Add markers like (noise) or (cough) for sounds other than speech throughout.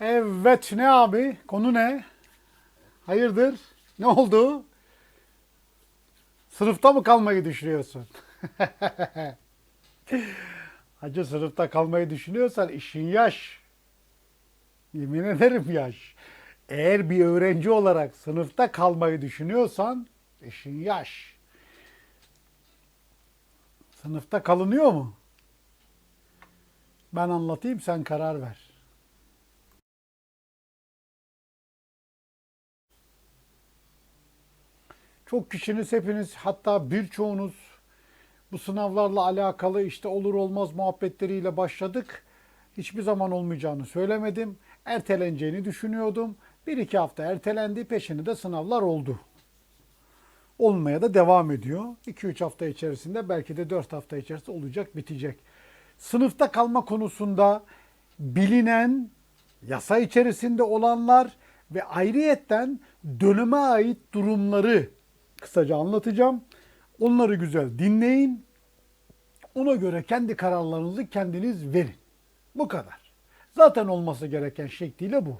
Evet ne abi? Konu ne? Hayırdır? Ne oldu? Sınıfta mı kalmayı düşünüyorsun? (laughs) Hacı sınıfta kalmayı düşünüyorsan işin yaş. Yemin ederim yaş. Eğer bir öğrenci olarak sınıfta kalmayı düşünüyorsan işin yaş. Sınıfta kalınıyor mu? Ben anlatayım sen karar ver. Çok kişiniz hepiniz hatta birçoğunuz bu sınavlarla alakalı işte olur olmaz muhabbetleriyle başladık. Hiçbir zaman olmayacağını söylemedim. Erteleneceğini düşünüyordum. Bir iki hafta ertelendi peşinde de sınavlar oldu. Olmaya da devam ediyor. 2-3 hafta içerisinde belki de 4 hafta içerisinde olacak bitecek. Sınıfta kalma konusunda bilinen yasa içerisinde olanlar ve ayrıyetten döneme ait durumları kısaca anlatacağım. Onları güzel dinleyin. Ona göre kendi kararlarınızı kendiniz verin. Bu kadar. Zaten olması gereken şekliyle bu.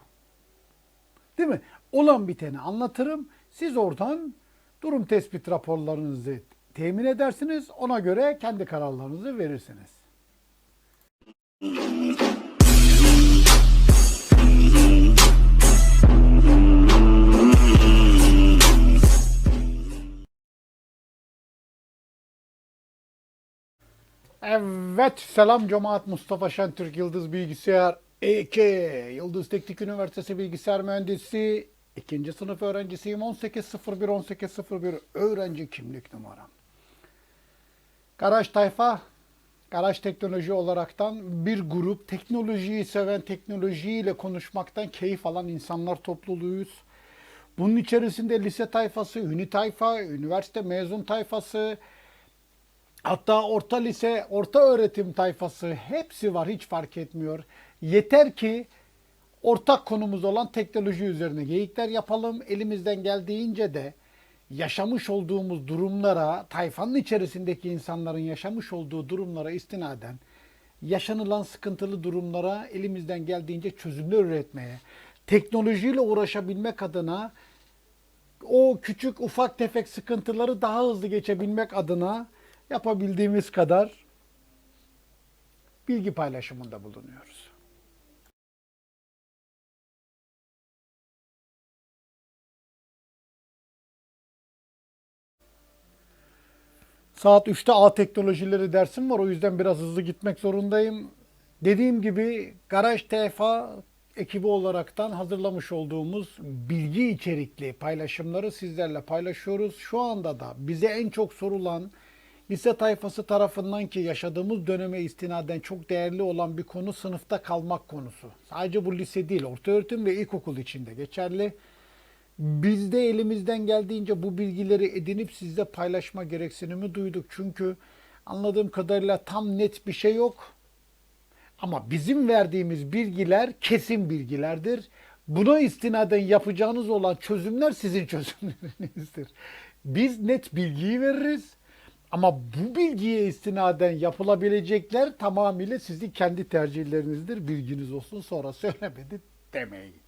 Değil mi? Olan biteni anlatırım. Siz oradan durum tespit raporlarınızı temin edersiniz. Ona göre kendi kararlarınızı verirsiniz. Evet, selam cemaat Mustafa Şentürk Yıldız Bilgisayar EK Yıldız Teknik Üniversitesi Bilgisayar Mühendisi ikinci sınıf öğrencisiyim. 1801 1801 öğrenci kimlik numaram. Garaj Tayfa, Garaj Teknoloji olaraktan bir grup teknolojiyi seven, teknolojiyle konuşmaktan keyif alan insanlar topluluğuyuz. Bunun içerisinde lise tayfası, ünü tayfa, üniversite mezun tayfası, Hatta orta lise, orta öğretim tayfası hepsi var hiç fark etmiyor. Yeter ki ortak konumuz olan teknoloji üzerine geyikler yapalım. Elimizden geldiğince de yaşamış olduğumuz durumlara, tayfanın içerisindeki insanların yaşamış olduğu durumlara istinaden yaşanılan sıkıntılı durumlara elimizden geldiğince çözümler üretmeye, teknolojiyle uğraşabilmek adına o küçük ufak tefek sıkıntıları daha hızlı geçebilmek adına yapabildiğimiz kadar bilgi paylaşımında bulunuyoruz. Saat 3'te A teknolojileri dersim var. O yüzden biraz hızlı gitmek zorundayım. Dediğim gibi Garaj TFA ekibi olaraktan hazırlamış olduğumuz bilgi içerikli paylaşımları sizlerle paylaşıyoruz. Şu anda da bize en çok sorulan lise tayfası tarafından ki yaşadığımız döneme istinaden çok değerli olan bir konu sınıfta kalmak konusu. Sadece bu lise değil, orta öğretim ve ilkokul içinde geçerli. Biz de elimizden geldiğince bu bilgileri edinip sizle paylaşma gereksinimi duyduk. Çünkü anladığım kadarıyla tam net bir şey yok. Ama bizim verdiğimiz bilgiler kesin bilgilerdir. Buna istinaden yapacağınız olan çözümler sizin (laughs) çözümlerinizdir. Biz net bilgiyi veririz. Ama bu bilgiye istinaden yapılabilecekler tamamıyla sizin kendi tercihlerinizdir. Bilginiz olsun sonra söylemedi demeyin.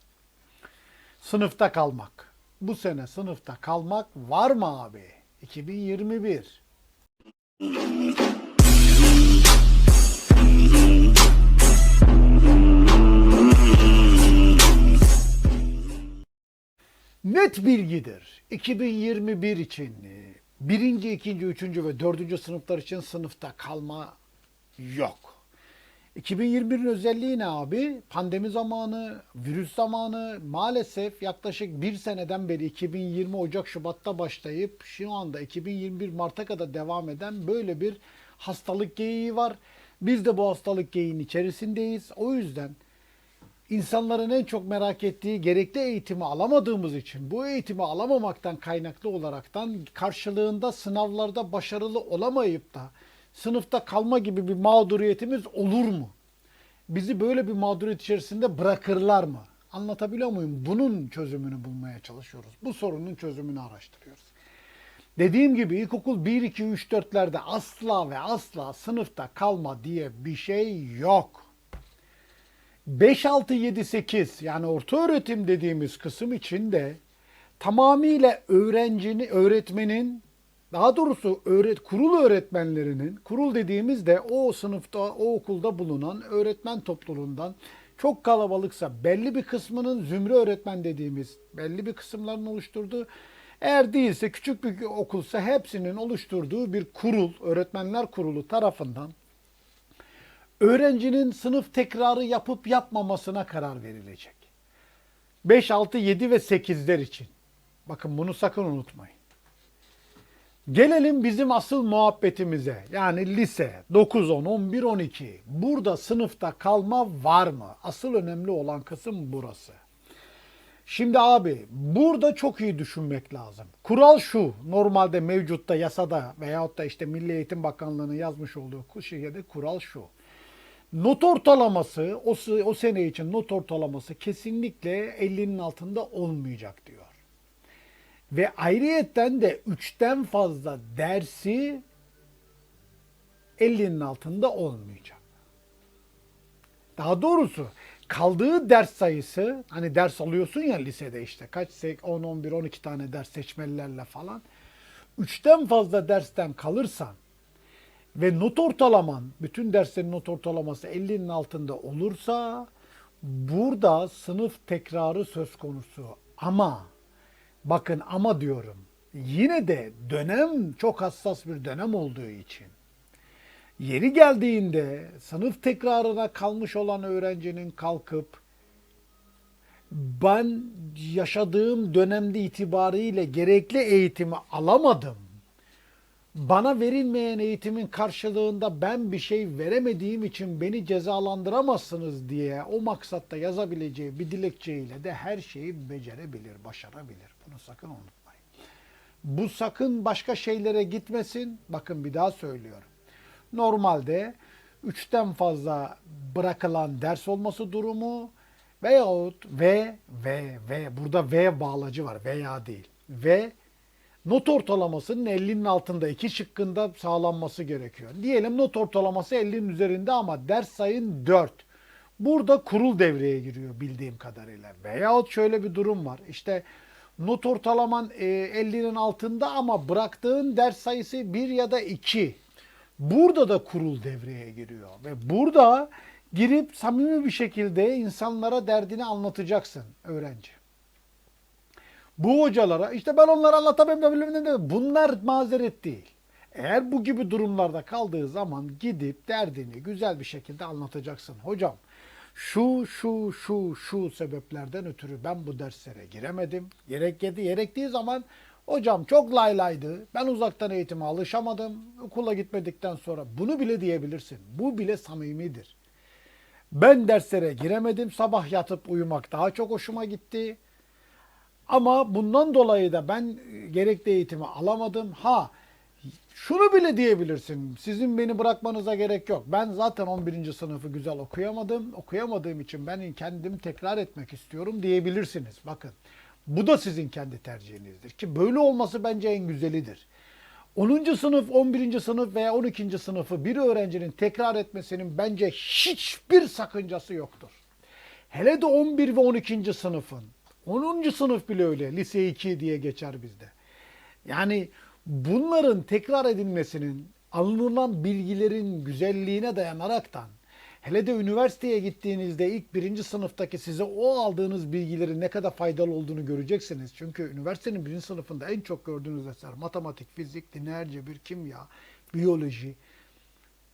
Sınıfta kalmak. Bu sene sınıfta kalmak var mı abi? 2021. Net bilgidir. 2021 için birinci, ikinci, üçüncü ve dördüncü sınıflar için sınıfta kalma yok. 2021'in özelliği ne abi? Pandemi zamanı, virüs zamanı maalesef yaklaşık bir seneden beri 2020 Ocak Şubat'ta başlayıp şu anda 2021 Mart'a kadar devam eden böyle bir hastalık geyiği var. Biz de bu hastalık geyiğinin içerisindeyiz. O yüzden insanların en çok merak ettiği gerekli eğitimi alamadığımız için bu eğitimi alamamaktan kaynaklı olaraktan karşılığında sınavlarda başarılı olamayıp da sınıfta kalma gibi bir mağduriyetimiz olur mu? Bizi böyle bir mağduriyet içerisinde bırakırlar mı? Anlatabiliyor muyum? Bunun çözümünü bulmaya çalışıyoruz. Bu sorunun çözümünü araştırıyoruz. Dediğim gibi ilkokul 1, 2, 3, 4'lerde asla ve asla sınıfta kalma diye bir şey yok. 5, 6, 7, 8 yani orta öğretim dediğimiz kısım içinde tamamıyla öğrencinin, öğretmenin daha doğrusu öğret, kurul öğretmenlerinin, kurul dediğimizde o sınıfta, o okulda bulunan öğretmen topluluğundan çok kalabalıksa belli bir kısmının zümre öğretmen dediğimiz belli bir kısımların oluşturduğu eğer değilse küçük bir okulsa hepsinin oluşturduğu bir kurul, öğretmenler kurulu tarafından öğrencinin sınıf tekrarı yapıp yapmamasına karar verilecek. 5, 6, 7 ve 8'ler için. Bakın bunu sakın unutmayın. Gelelim bizim asıl muhabbetimize. Yani lise 9, 10, 11, 12. Burada sınıfta kalma var mı? Asıl önemli olan kısım burası. Şimdi abi burada çok iyi düşünmek lazım. Kural şu. Normalde mevcutta yasada veyahut da işte Milli Eğitim Bakanlığı'nın yazmış olduğu şeyde kural şu. Not ortalaması o, o sene için not ortalaması kesinlikle 50'nin altında olmayacak diyor. Ve ayrıyetten de 3'ten fazla dersi 50'nin altında olmayacak. Daha doğrusu kaldığı ders sayısı hani ders alıyorsun ya lisede işte kaç 10 11 12 tane ders seçmelilerle falan. 3'ten fazla dersten kalırsan ve not ortalaman bütün derslerin not ortalaması 50'nin altında olursa burada sınıf tekrarı söz konusu. Ama bakın ama diyorum yine de dönem çok hassas bir dönem olduğu için Yeri geldiğinde sınıf tekrarına kalmış olan öğrencinin kalkıp ben yaşadığım dönemde itibariyle gerekli eğitimi alamadım. Bana verilmeyen eğitimin karşılığında ben bir şey veremediğim için beni cezalandıramazsınız diye o maksatta yazabileceği bir dilekçeyle de her şeyi becerebilir, başarabilir. Bunu sakın unutmayın. Bu sakın başka şeylere gitmesin. Bakın bir daha söylüyorum. Normalde 3'ten fazla bırakılan ders olması durumu veyahut ve ve ve burada ve bağlacı var veya değil. Ve not ortalamasının 50'nin altında iki şıkkında sağlanması gerekiyor. Diyelim not ortalaması 50'nin üzerinde ama ders sayın 4. Burada kurul devreye giriyor bildiğim kadarıyla. Veyahut şöyle bir durum var. İşte not ortalaman e, 50'nin altında ama bıraktığın ders sayısı 1 ya da 2. Burada da kurul devreye giriyor ve burada girip samimi bir şekilde insanlara derdini anlatacaksın öğrenci. Bu hocalara işte ben onlara anlatamıyorum da bunlar mazeret değil. Eğer bu gibi durumlarda kaldığı zaman gidip derdini güzel bir şekilde anlatacaksın. Hocam şu şu şu şu sebeplerden ötürü ben bu derslere giremedim. Gerek yedi, gerektiği zaman hocam çok laylaydı. Ben uzaktan eğitime alışamadım. Okula gitmedikten sonra bunu bile diyebilirsin. Bu bile samimidir. Ben derslere giremedim. Sabah yatıp uyumak daha çok hoşuma gitti. Ama bundan dolayı da ben gerekli eğitimi alamadım. Ha şunu bile diyebilirsin. Sizin beni bırakmanıza gerek yok. Ben zaten 11. sınıfı güzel okuyamadım. Okuyamadığım için ben kendim tekrar etmek istiyorum diyebilirsiniz. Bakın bu da sizin kendi tercihinizdir. Ki böyle olması bence en güzelidir. 10. sınıf, 11. sınıf veya 12. sınıfı bir öğrencinin tekrar etmesinin bence hiçbir sakıncası yoktur. Hele de 11 ve 12. sınıfın. 10. sınıf bile öyle. Lise 2 diye geçer bizde. Yani bunların tekrar edilmesinin alınan bilgilerin güzelliğine dayanaraktan hele de üniversiteye gittiğinizde ilk birinci sınıftaki size o aldığınız bilgilerin ne kadar faydalı olduğunu göreceksiniz. Çünkü üniversitenin birinci sınıfında en çok gördüğünüz dersler matematik, fizik, lineer cebir, kimya, biyoloji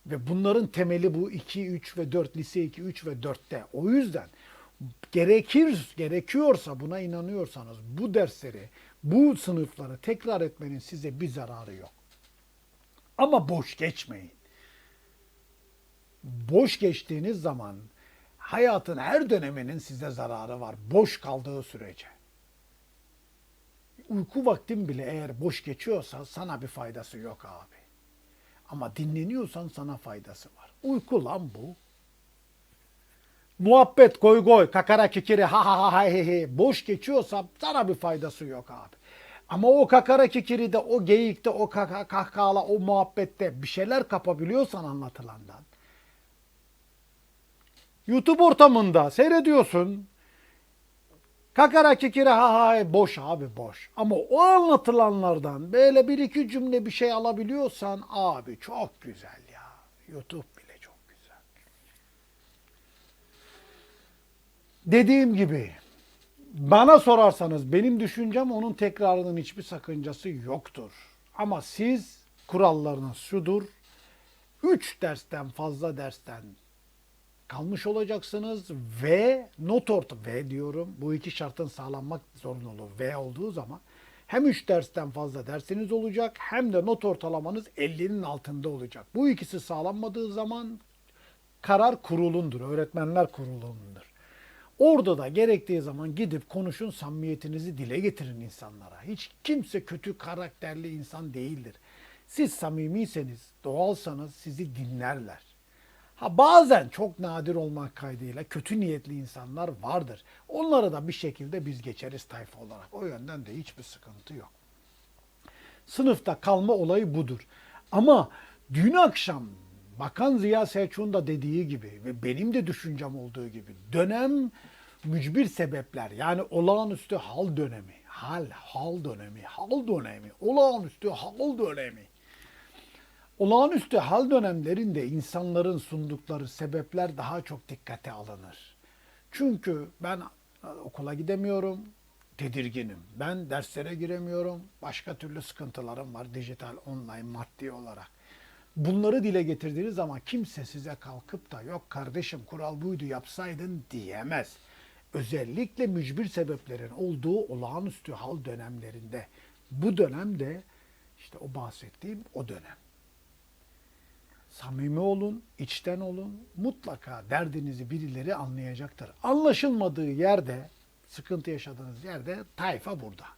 ve bunların temeli bu 2, 3 ve 4, lise 2, 3 ve 4'te. O yüzden gerekir, gerekiyorsa buna inanıyorsanız bu dersleri, bu sınıfları tekrar etmenin size bir zararı yok. Ama boş geçmeyin. Boş geçtiğiniz zaman hayatın her döneminin size zararı var. Boş kaldığı sürece. Uyku vaktin bile eğer boş geçiyorsa sana bir faydası yok abi. Ama dinleniyorsan sana faydası var. Uyku lan bu. Muhabbet koy koy kakara kikiri ha ha ha ha he he boş geçiyorsa sana bir faydası yok abi. Ama o kakara kikiri de o geyikte o kaka, kahkahla o muhabbette bir şeyler kapabiliyorsan anlatılandan YouTube ortamında seyrediyorsun. Kakara kikiri ha ha boş abi boş. Ama o anlatılanlardan böyle bir iki cümle bir şey alabiliyorsan abi çok güzel ya. YouTube bile çok güzel. Dediğim gibi bana sorarsanız benim düşüncem onun tekrarının hiçbir sakıncası yoktur. Ama siz kurallarınız şudur. 3 dersten fazla dersten kalmış olacaksınız ve not orta ve diyorum bu iki şartın sağlanmak zorunlu ve olduğu zaman hem 3 dersten fazla dersiniz olacak hem de not ortalamanız 50'nin altında olacak. Bu ikisi sağlanmadığı zaman karar kurulundur, öğretmenler kurulundur. Orada da gerektiği zaman gidip konuşun, samimiyetinizi dile getirin insanlara. Hiç kimse kötü karakterli insan değildir. Siz samimiyseniz, doğalsanız sizi dinlerler. Ha bazen çok nadir olmak kaydıyla kötü niyetli insanlar vardır. Onları da bir şekilde biz geçeriz tayfa olarak. O yönden de hiçbir sıkıntı yok. Sınıfta kalma olayı budur. Ama dün akşam Bakan Ziya Selçuk'un da dediği gibi ve benim de düşüncem olduğu gibi dönem mücbir sebepler yani olağanüstü hal dönemi, hal, hal dönemi, hal dönemi, olağanüstü hal dönemi. Olağanüstü hal dönemlerinde insanların sundukları sebepler daha çok dikkate alınır. Çünkü ben e, okula gidemiyorum, tedirginim. Ben derslere giremiyorum, başka türlü sıkıntılarım var dijital, online, maddi olarak. Bunları dile getirdiğiniz zaman kimse size kalkıp da yok kardeşim kural buydu yapsaydın diyemez. Özellikle mücbir sebeplerin olduğu olağanüstü hal dönemlerinde. Bu dönemde işte o bahsettiğim o dönem. Samimi olun, içten olun. Mutlaka derdinizi birileri anlayacaktır. Anlaşılmadığı yerde, sıkıntı yaşadığınız yerde tayfa burada.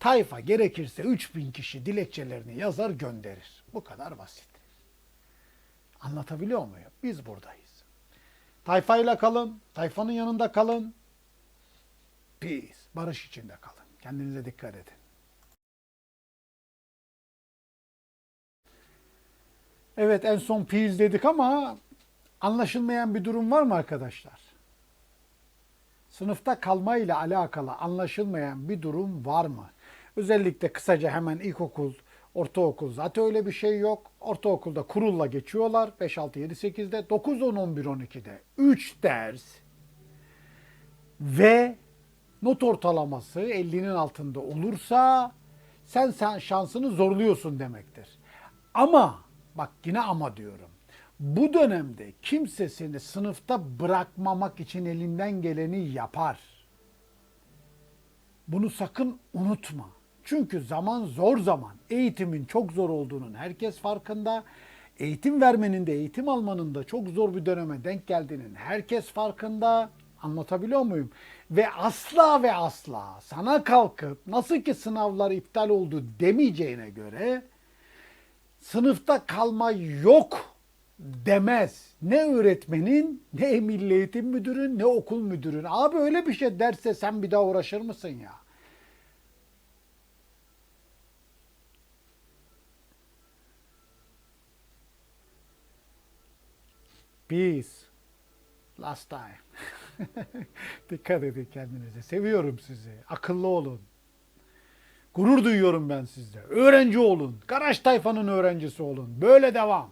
Tayfa gerekirse 3000 kişi dilekçelerini yazar gönderir. Bu kadar basit. Anlatabiliyor muyum? Biz buradayız. Tayfayla kalın, tayfanın yanında kalın. Peace, barış içinde kalın. Kendinize dikkat edin. Evet en son peace dedik ama anlaşılmayan bir durum var mı arkadaşlar? Sınıfta kalmayla alakalı anlaşılmayan bir durum var mı? Özellikle kısaca hemen ilkokul, ortaokul zaten öyle bir şey yok. Ortaokulda kurulla geçiyorlar 5, 6, 7, 8'de 9, 10, 11, 12'de 3 ders ve not ortalaması 50'nin altında olursa sen, sen şansını zorluyorsun demektir. Ama bak yine ama diyorum. Bu dönemde kimse seni sınıfta bırakmamak için elinden geleni yapar. Bunu sakın unutma. Çünkü zaman zor zaman. Eğitimin çok zor olduğunun herkes farkında. Eğitim vermenin de eğitim almanın da çok zor bir döneme denk geldiğinin herkes farkında. Anlatabiliyor muyum? Ve asla ve asla sana kalkıp nasıl ki sınavlar iptal oldu demeyeceğine göre sınıfta kalma yok demez. Ne öğretmenin, ne milli eğitim müdürün, ne okul müdürün. Abi öyle bir şey derse sen bir daha uğraşır mısın ya? Peace. Last time. (laughs) Dikkat edin kendinize. Seviyorum sizi. Akıllı olun. Gurur duyuyorum ben sizde. Öğrenci olun. Karaş tayfanın öğrencisi olun. Böyle devam.